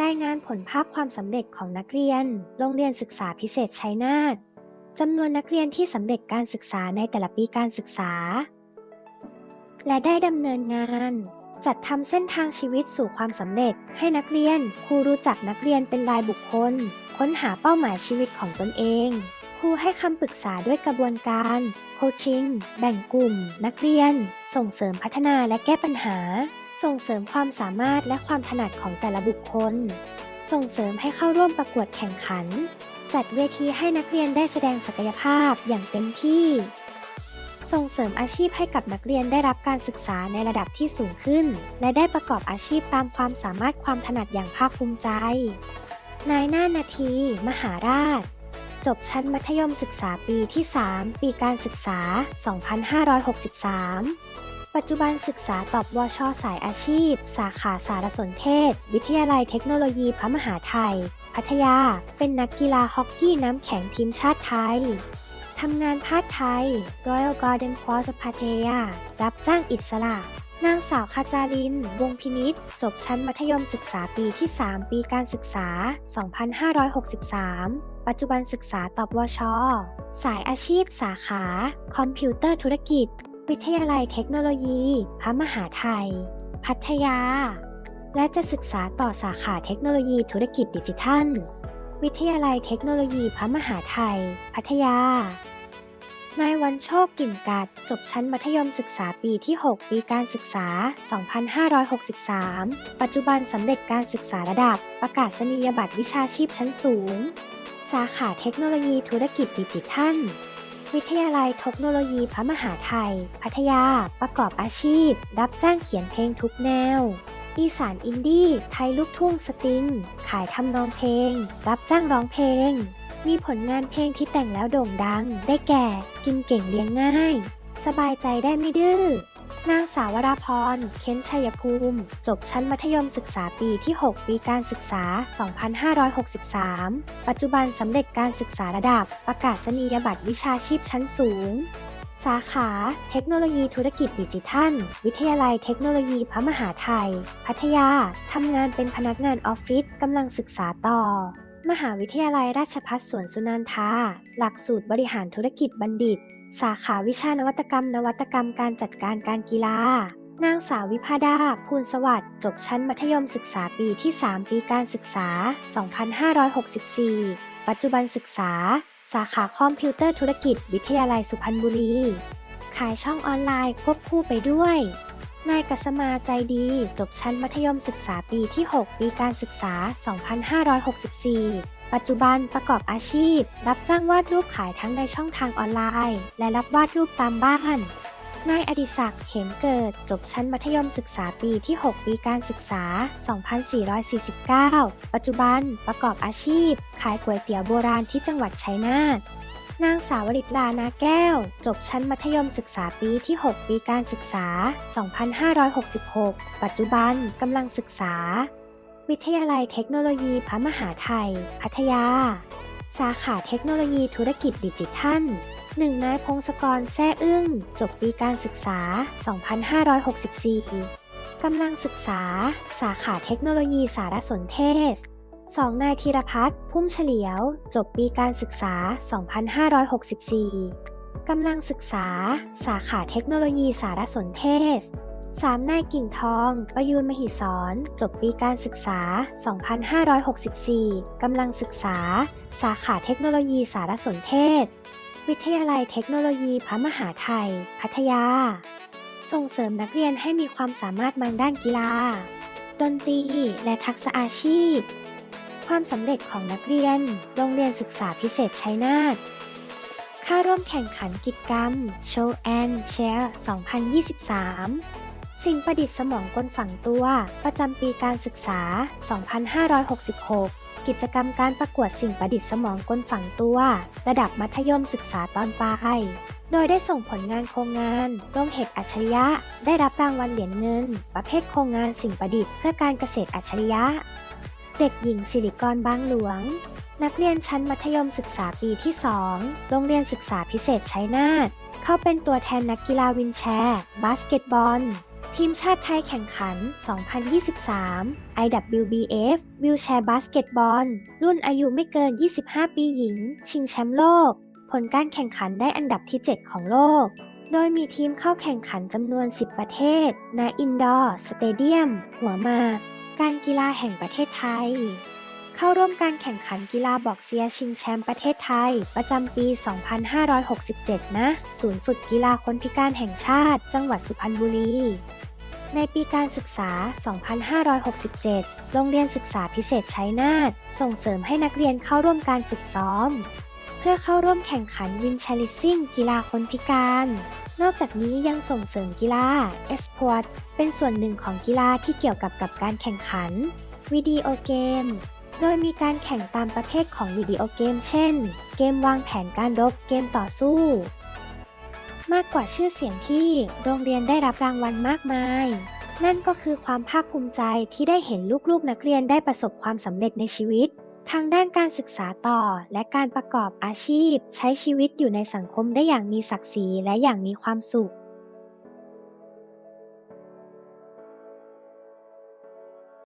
รายงานผลภาพความสำเร็จของนักเรียน โรงเรียนศึกษาพิเศษชัยนาทจำนวนนักเรียนที่สำเร็จการศึกษาในแต่ละปีการศึกษา และได้ดำเนินงาน จัดทำเส้นทางชีวิตสู่ความสำเร็จ ให้นักเรียนครูรู้จักนักเรียนเป็นรายบุคคล ค้นหาเป้าหมายชีวิตของตนเองครูให้คำปรึกษาด้วยกระบวนการโคชชิ่ง แบ่งกลุ่ม นักเรียน ส่งเสริมพัฒนาและแก้ปัญหา ส่งเสริมความสามารถและความถนัดของแต่ละบุคคล ส่งเสริมให้เข้าร่วมประกวดแข่งขัน จัดเวทีให้นักเรียนได้แสดงศักยภาพอย่างเต็มที่ ส่งเสริมอาชีพให้กับนักเรียนได้รับการศึกษาในระดับที่สูงขึ้น และได้ประกอบอาชีพตามความสามารถความถนัดอย่างภาคภูมิใจ นายหน้านาที มหาราช จบชั้นมัธยมศึกษาปีที่ 3 ปีการศึกษา 2563 ปัจจุบันศึกษาตอบวชสายอาชีพ สาขาสารสนเทศ วิทยาลัยเทคโนโลยีพระมหาไทย พัทยา เป็นนักกีฬาฮอกกี้น้ำแข็งทีมชาติไทยทำงานภาคไทย Royal Garden Force พัทยา รับจ้างอิสระ นางสาวคาจาริน วงพินิษจบชั้นมัธยมศึกษาปีที่ 3 ปีการศึกษา 2563 ปัจจุบันศึกษาตอบวช สายอาชีพสาขา คอมพิวเตอร์ธุรกิจ วิทยาลัยเทคโนโลยี พระมหาไทย พัทยา และจะศึกษาต่อสาขาเทคโนโลยีธุรกิจดิจิทัล วิทยาลัยเทคโนโลยีพระมหาไทย พัทยานายวันโชคกลิ่นกัด จบชั้นมัธยมศึกษาปีที่ 6 ปีการศึกษา 2563 ปัจจุบันสำเร็จการศึกษาระดับ ประกาศนียบัตรวิชาชีพชั้นสูง สาขาเทคโนโลยีธุรกิจดิจิทัล วิทยาลัยเทคโนโลยีพระมหาไทย พัทยา ประกอบอาชีพ รับจ้างเขียนเพลงทุกแนว อีสานอินดี้ ไทยลูกทุ่งสตริง ขายทำนองเพลง รับจ้างร้องเพลง มีผลงานเพลงที่แต่งแล้วโด่งดัง ได้แก่ กินเก่งเลี้ยงง่าย สบายใจได้ไม่ดื้อ นางสาวราพร เค้นชัยภูมิ จบชั้นมัธยมศึกษาปีที่ 6 ปีการศึกษา 2563 ปัจจุบันสำเร็จการศึกษาระดับ ประกาศนียบัตรวิชาชีพชั้นสูง สาขา เทคโนโลยีธุรกิจดิจิทัล วิทยาลัยเทคโนโลยีพระมหาไทย พัทยา ทำงานเป็นพนักงานออฟฟิศกำลังศึกษาต่อ มหาวิทยาลัยราชภัฏสวนสุนันทา หลักสูตรบริหารธุรกิจบัณฑิต สาขาวิชานวัตกรรม นวัตกรรมการจัดการการกีฬา นางสาววิภาดา ภูลสวัสดิ์ จบชั้นมัธยมศึกษาปีที่ 3 ปีการศึกษา 2564 ปัจจุบันศึกษา สาขาคอมพิวเตอร์ธุรกิจ วิทยาลัยสุพรรณบุรี ขายช่องออนไลน์ควบคู่ไปด้วย นายกัสมาใจดีจบชั้นมัธยมศึกษาปีที่ 6 ปีการศึกษา 2564 ปัจจุบันประกอบอาชีพ รับจ้างวาดรูปขายทั้งในช่องทางออนไลน์ และรับวาดรูปตามบ้าน นายอดิศักดิ์เหมเกิด จบชั้นมัธยมศึกษาปีที่ 6 ปีการศึกษา 2449 ปัจจุบันประกอบอาชีพ ขายก๋วยเตี๋ยวโบราณที่จังหวัดชัยนาท นางสาวริตลานาแก้ว จบชั้นมัธยมศึกษาปีที่ 6 ปีการศึกษา 2566 ปัจจุบันกำลังศึกษา วิทยาลัยเทคโนโลยีพระมหาไทย พัทยา สาขาเทคโนโลยีธุรกิจดิจิทัลหนึ่งนายพงศกรแซ่อึ้ง จบปีการศึกษา 2564 กำลังศึกษา สาขาเทคโนโลยีสารสนเทศ สองนายธีรพัฒน์พุ่มเฉลียว จบปีการศึกษา 2564 กำลังศึกษา สาขาเทคโนโลยีสารสนเทศสามนายกิ่งทอง ประยูนมหิศร จบปีการศึกษา 2564 กำลังศึกษา สาขาเทคโนโลยีสารสนเทศ วิทยาลัยเทคโนโลยีพระมหาไทย พัทยา ส่งเสริมนักเรียนให้มีความสามารถทางด้านกีฬา ดนตรี และทักษะอาชีพ ความสำเร็จของนักเรียน โรงเรียนศึกษาพิเศษชัยนาทค่าร่วมแข่งขันกิจกรรม Show and Share 2023 สิ่งประดิษฐ์สมองกลฝังตัว ประจำปีการศึกษา 2566กิจกรรมการประกวดสิ่งประดิษฐ์สมองกลฝังตัว ระดับมัธยมศึกษาตอนปลาย โดยได้ส่งผลงานโครงงานร่วมเหตุอัจฉริยะ ได้รับรางวัลเหรียญเงิน ประเภทโครงงานสิ่งประดิษฐ์เพื่อการเกษตรอัจฉริยะ เด็กหญิงสิริกรบางหลวง นักเรียนชั้นมัธยมศึกษาปีที่ 2 โรงเรียนศึกษาพิเศษชัยนาท เข้าเป็นตัวแทนนักกีฬาวินแชร์ บาสเกตบอล ทีมชาติไทยแข่งขัน 2023 IWBF Wheelchair Basketball รุ่นอายุไม่เกิน 25 ปีหญิง ชิงแชมป์โลก ผลการแข่งขันได้อันดับที่ 7 ของโลก โดยมีทีมเข้าแข่งขันจำนวน 10 ประเทศ ณ อินดอร์ สเตเดียม หัวมาก การกีฬาแห่งประเทศไทย เข้าร่วมการแข่งขันกีฬาบอกเซียชิงแชมป์ประเทศไทย ประจำปี 2567ณศูนย์ฝึกกีฬาคนพิการแห่งชาติ จังหวัดสุพรรณบุรี ในปีการศึกษา 2567 โรงเรียนศึกษาพิเศษชัยนาทส่งเสริมให้นักเรียนเข้าร่วมการฝึกซ้อม เพื่อเข้าร่วมแข่งขันวินแชลิซิ่งกีฬาคนพิการ นอกจากนี้ยังส่งเสริมกีฬาเอสพอร์ตเป็นส่วนหนึ่งของกีฬาที่เกี่ยวกับกับการแข่งขัน วิดีโอเกม โดยมีการแข่งตามประเภทของวิดีโอเกม เช่น เกมวางแผนการรบ เกมต่อสู้ มากกว่าชื่อเสียงที่โรงเรียนได้รับรางวัลมากมาย นั่นก็คือความภาคภูมิใจที่ได้เห็นลูกๆนักเรียนได้ประสบความสำเร็จในชีวิต ทางด้านการศึกษาต่อและการประกอบอาชีพ ใช้ชีวิตอยู่ในสังคมได้อย่างมีศักดิ์ศรีและอย่างมีความสุข